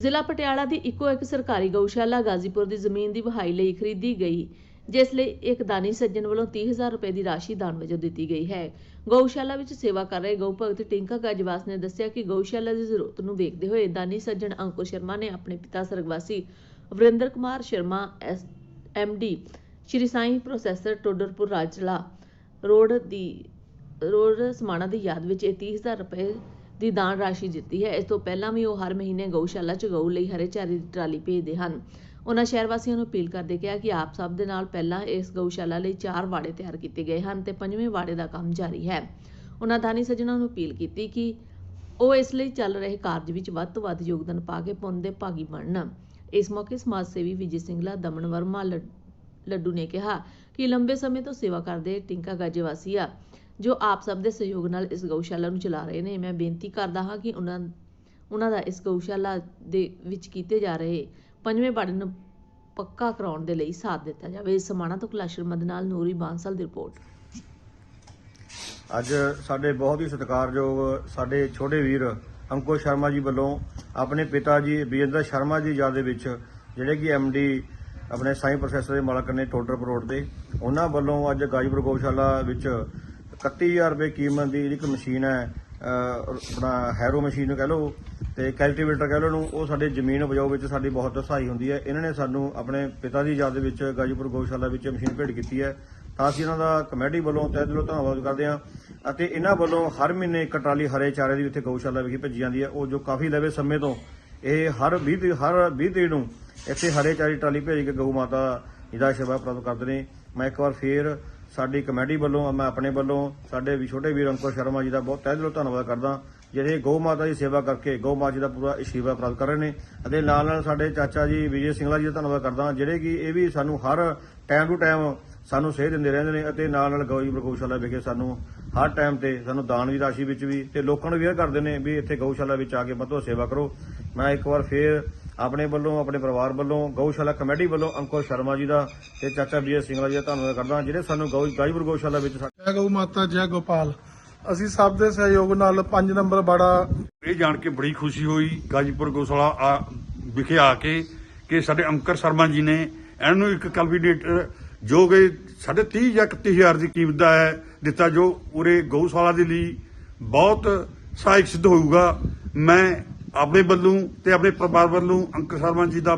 ਜ਼ਿਲ੍ਹਾ ਪਟਿਆਲਾ ਦੀ ਇੱਕੋ ਇੱਕ ਸਰਕਾਰੀ ਗਊਸ਼ਾਲਾ ਗਾਜ਼ੀਪੁਰ ਦੀ ਜ਼ਮੀਨ ਦੀ ਵਹਾਈ ਲਈ ਖਰੀਦੀ ਗਈ, ਜਿਸ ਲਈ ਇੱਕ ਦਾਨੀ ਸੱਜਣ ਵੱਲੋਂ 30000 ਰੁਪਏ ਦੀ ਰਾਸ਼ੀ ਦਾਨ ਵਜੋਂ ਦਿੱਤੀ ਗਈ ਹੈ। ਗਊਸ਼ਾਲਾ ਵਿੱਚ ਸੇਵਾ ਕਰ ਰਹੇ ਗਊ ਭਗਤ ਟਿੰਕਾ ਗਾਜਵਾਸ ਨੇ ਦੱਸਿਆ ਕਿ ਗਊਸ਼ਾਲਾ ਦੀ ਜ਼ਰੂਰਤ ਨੂੰ ਵੇਖਦੇ ਹੋਏ ਦਾਨੀ ਸੱਜਣ ਅੰਕੁਰ ਸ਼ਰਮਾ ਨੇ ਆਪਣੇ ਪਿਤਾ ਸਰਗਵਾਸੀ Varinder Kumar Sharma, S D, Shri Sai processor Todarpur Rajla road ਦੀ, ਰੋਡ ਸਮਾਣਾ ਦੀ ਯਾਦ ਵਿੱਚ ਇਹ 30000 ਰੁਪਏ ਦੀ ਦਾਨ ਰਾਸ਼ੀ ਦਿੱਤੀ ਹੈ। ਇਸ ਤੋਂ ਪਹਿਲਾਂ ਵੀ ਉਹ ਹਰ ਮਹੀਨੇ ਗਊਸ਼ਾਲਾ 'ਚ ਗਊ ਲਈ ਹਰੇ ਚਾਰੇ ਦੀ ਟਰਾਲੀ ਭੇਜਦੇ ਹਨ। ਉਹਨਾਂ ਸ਼ਹਿਰ ਵਾਸੀਆਂ ਨੂੰ ਅਪੀਲ ਕਰਦੇ ਕਿਹਾ ਕਿ ਆਪ ਸਭ ਦੇ ਨਾਲ ਪਹਿਲਾਂ ਇਸ ਗਊਸ਼ਾਲਾ ਲਈ ਚਾਰ ਵਾੜੇ ਤਿਆਰ ਕੀਤੇ ਗਏ ਹਨ ਤੇ ਪੰਜਵੇਂ ਵਾੜੇ ਦਾ ਕੰਮ ਜਾਰੀ ਹੈ। ਉਹਨਾਂ ਦਾਨੀ ਸੱਜਣਾਂ ਨੂੰ ਅਪੀਲ ਕੀਤੀ ਕਿ ਉਹ ਇਸ ਲਈ ਚੱਲ ਰਹੇ ਕਾਰਜ ਵਿੱਚ ਵੱਧ ਤੋਂ ਵੱਧ ਯੋਗਦਾਨ ਪਾ ਕੇ ਪੁੰਨ ਦੇ ਭਾਗੀ ਬਣਨ। ਇਸ ਮੌਕੇ ਸਮਾਜ ਸੇਵੀ ਵਿਜੇ ਸਿੰਗਲਾ, ਦਮਨ ਵਰਮਾ ਲੱਡੂ ਨੇ ਕਿਹਾ ਕਿ ਲੰਬੇ ਸਮੇਂ ਤੋਂ ਸੇਵਾ ਕਰਦੇ ਟਿੰਕਾ ਗਾਜੇਵਾਸੀ ਆ। ਜੋ ਆਪ ਸਭ ਦੇ ਸਹਿਯੋਗ ਨਾਲ ਇਸ ਗਊਸ਼ਾਲਾ ਨੂੰ ਚਲਾ ਰਹੇ ਨੇ। ਮੈਂ ਬੇਨਤੀ ਕਰਦਾ ਹਾਂ ਕਿ ਉਹਨਾਂ ਉਹਨਾਂ ਦਾ ਇਸ ਗਊਸ਼ਾਲਾ ਦੇ ਵਿੱਚ ਕੀਤੇ ਜਾ ਰਹੇ ਪੰਜਵੇਂ ਬਾੜੇ ਨੂੰ ਪੱਕਾ ਕਰਾਉਣ ਦੇ ਲਈ ਸਾਥ ਦਿੱਤਾ ਜਾਵੇ। ਸਮਾਣਾ ਤੋਂ ਕਲਾਸ਼ਰ ਮਦ ਨਾਲ ਨੂਰੀ ਬਾਂਸਲ ਦੀ ਰਿਪੋਰਟ। ਅੱਜ ਸਾਡੇ ਬਹੁਤ ਹੀ ਸਤਿਕਾਰਯੋਗ ਸਾਡੇ ਛੋਟੇ ਵੀਰ ਅੰਕੁਸ਼ ਸ਼ਰਮਾ ਜੀ ਵੱਲੋਂ ਆਪਣੇ ਪਿਤਾ ਜੀ ਬੀਜੇਂਦਰ ਸ਼ਰਮਾ ਜੀ ਯਾਦ ਦੇ ਵਿੱਚ ਜਿਹੜੇ ਕਿ ਡੀ ਆਪਣੇ ਸਾਈਂ ਪ੍ਰੋਫੈਸਰ ਦੇ ਮਾਲਕ ਨੇ ਟੋਡਰ ਰੋਡ ਤੇ ਉਹਨਾਂ ਵੱਲੋਂ ਅੱਜ ਗਾਜੀਪੁਰ ਗਊਸ਼ਾਲਾ ਵਿੱਚ 31000 ਰੁਪਏ ਕੀਮਤ ਦੀ ਜਿਹੜੀ ਇੱਕ ਮਸ਼ੀਨ ਹੈ ਆਪਣਾ ਹੈਰੋ ਮਸ਼ੀਨ ਕਹਿ ਲਓ ਤੇ ਕੈਲਟੀਵੇਟਰ ਕਹਿ ਲਓ ਨੂੰ, ਉਹ ਸਾਡੇ ਜ਼ਮੀਨ ਉਪਜਾਊ ਵਿੱਚ ਸਾਡੀ ਬਹੁਤ ਸਹਾਈ ਹੁੰਦੀ ਹੈ। ਇਹਨਾਂ ਨੇ ਸਾਨੂੰ ਆਪਣੇ ਪਿਤਾ ਦੀ ਯਾਦ ਵਿੱਚ ਗਾਜੀਪੁਰ ਗਊਸ਼ਾਲਾ ਵਿੱਚ ਮਸ਼ੀਨ ਭੇਟ ਕੀਤੀ ਹੈ। ਤਾਂ ਅਸੀਂ ਇਹਨਾਂ ਦਾ ਕਮੇਟੀ ਵੱਲੋਂ ਤਹਿ ਦਿਲੋਂ ਧੰਨਵਾਦ ਕਰਦੇ ਹਾਂ ਅਤੇ ਇਹਨਾਂ ਵੱਲੋਂ ਹਰ ਮਹੀਨੇ ਇੱਕ ਟਰਾਲੀ ਹਰੇ ਚਾਰੇ ਦੀ ਇੱਥੇ ਗਊਸ਼ਾਲਾ ਵਿਖੇ ਭੇਜੀ ਜਾਂਦੀ ਹੈ, ਉਹ ਜੋ ਕਾਫੀ ਲੰਬੇ ਸਮੇਂ ਤੋਂ ਇਹ ਹਰ 20 ਤਰੀਕ- ਹਰ 20 ਤਰੀਕ ਨੂੰ ਇੱਥੇ ਹਰੇ ਚਾਰੇ ਟਰਾਲੀ ਭੇਜ ਕੇ ਗਊ ਮਾਤਾ ਜੀ ਦਾ ਸੇਵਾ ਪ੍ਰਾਪਤ ਕਰਦੇ ਨੇ। ਮੈਂ ਇੱਕ ਵਾਰ ਫੇਰ ਸਾਡੀ ਕਮੇਟੀ ਵੱਲੋਂ, ਮੈਂ ਆਪਣੇ ਵੱਲੋਂ, ਸਾਡੇ ਵੀ ਛੋਟੇ ਵੀਰ ਅੰਕੁਰ ਸ਼ਰਮਾ ਜੀ ਦਾ ਬਹੁਤ ਤਹਿ ਦਿਲੋਂ ਧੰਨਵਾਦ ਕਰਦਾ। ਜਿਹੜੇ ਗਊ ਮਾਤਾ ਦੀ ਸੇਵਾ ਕਰਕੇ ਗਊ ਮਾਤਾ ਜੀ ਦਾ ਪੂਰਾ ਅਸ਼ੀਰਵਾਦ ਪ੍ਰਾਪਤ ਕਰ ਰਹੇ ਨੇ, ਅਤੇ ਨਾਲ ਨਾਲ ਸਾਡੇ ਚਾਚਾ ਜੀ ਵਿਜੇ ਸਿੰਘਲਾ ਜੀ ਦਾ ਧੰਨਵਾਦ ਕਰਦਾ ਜਿਹੜੇ ਕਿ ਇਹ ਵੀ ਸਾਨੂੰ ਹਰ ਟਾਈਮ ਟੂ ਟਾਈਮ ਸਾਨੂੰ ਸੇਧ ਦਿੰਦੇ ਰਹਿੰਦੇ ਨੇ, ਅਤੇ ਨਾਲ ਨਾਲ ਗਊ ਗਊਸ਼ਾਲਾ ਵਿਖੇ ਸਾਨੂੰ ਹਰ ਟਾਈਮ ਤੇ ਸਾਨੂੰ ਦਾਨ ਦੀ ਰਾਸ਼ੀ ਵਿੱਚ ਵੀ, ਤੇ ਲੋਕਾਂ ਨੂੰ ਅਵੇਅਰ ਕਰਦੇ ਨੇ ਵੀ ਇੱਥੇ ਗਊਸ਼ਾਲਾ ਵਿੱਚ ਆ ਕੇ ਮਤੋ ਸੇਵਾ ਕਰੋ। ਮੈਂ ਇੱਕ ਵਾਰ ਫੇਰ ਆਪਣੇ ਵੱਲੋਂ ਆਪਣੇ ਪਰਿਵਾਰ ਵੱਲੋਂ ਗਊਸ਼ਾਲਾ ਕਮੇਟੀ ਵੱਲੋਂ ਅੰਕੁਰ ਸ਼ਰਮਾ ਜੀ ਦਾ ਤੇ ਚਾਚਾ ਵਿਜੇ ਸਿੰਘਲਾ ਜੀ ਦਾ ਧੰਨਵਾਦ ਕਰਦਾ ਜਿਹੜੇ ਸਾਨੂੰ ਗਊ ਗਾਜੀਪੁਰ ਗਊਸ਼ਾਲਾ ਵਿੱਚ ਜੈ ਗਊ ਮਾਤਾ ਜੈ ਗੋਪਾਲ। ਅਸੀਂ ਸਭ ਦੇ ਸਹਿਯੋਗ ਨਾਲ 5 ਨੰਬਰ ਬਾੜਾ ਇਹ ਜਾਣ ਕੇ ਬੜੀ ਖੁਸ਼ੀ ਹੋਈ ਗਾਜੀਪੁਰ ਗੋਸਲਾ ਆ- ਵਿਖੇ ਆ ਕੇ ਕਿ ਸਾਡੇ ਅੰਕਰ ਸ਼ਰਮਾ ਜੀ ਨੇ ਇਹਨਾਂ ਨੂੰ ਇੱਕ ਕਲਵੀਨੇਟਰ ਜੋ ਕਿ ਸਾਢੇ 30 ਜਾਂ 31000 ਦੀ ਕੀਮਤ ਦਾ ਹੈ ਦਿੱਤਾ ਜੋ ਉਰੇ ਗਊਸ਼ਾਲਾ ਦੇ ਲਈ ਬਹੁਤ ਸਹਾਇਕ ਸਿੱਧ ਹੋਊਗਾ। ਮੈਂ ਆਪਣੇ ਵੱਲੋਂ ਤੇ ਆਪਣੇ ਪਰਿਵਾਰ ਵੱਲੋਂ ਅੰਕਰ ਸ਼ਰਮਾ ਜੀ ਦਾ